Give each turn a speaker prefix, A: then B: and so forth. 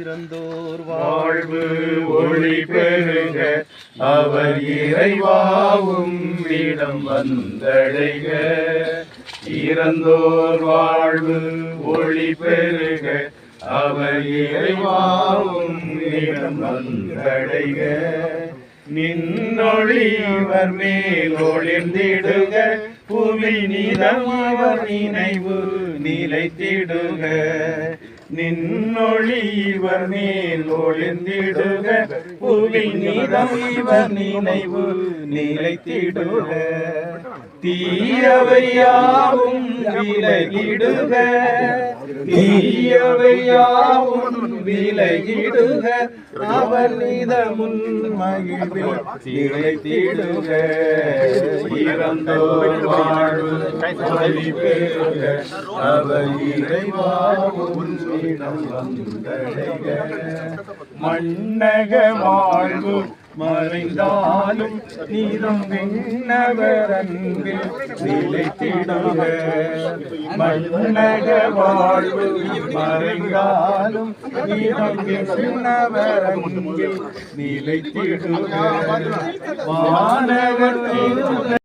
A: இறந்தோர்
B: வாழ்வு ஒளி பெருக அவர் இறைவாவும் இடம் வந்தடைக. இறந்தோர் வாழ்வு ஒளி பெருக அவர் இறைவாவும் இடம் வந்தடைக. நின்னொழிவர் மேல் ஒளிர்ந்திடுக. புவி நிலம் அவர் நினைவு நிலைத்திடுக. நின்னொளி இவர் மேல் ஒளிர்ந்திடுக. புவி நிலம் இவர் நினைவு நிலைத்திடுக. தீயவையாவும் விலகிடுக. தீயவையாவும் விலகிடுக அவர் நிதமுன் மகிழ்வில் நிலைத்திடுக. இறந்தோர் வாழ்வு பெறுக அவர் இறைவாவும் இடம் வந்தடைக மன்னக வாழ்வு மறைந்தாலும் நீதம் விண்ணவர் அன்பில் நிலைத்திடுக. மன்னக வாழ்வு மறைந்தாலும் நீதம் விண்ணவர் அன்பில் நிலைத்திடுக வானவர்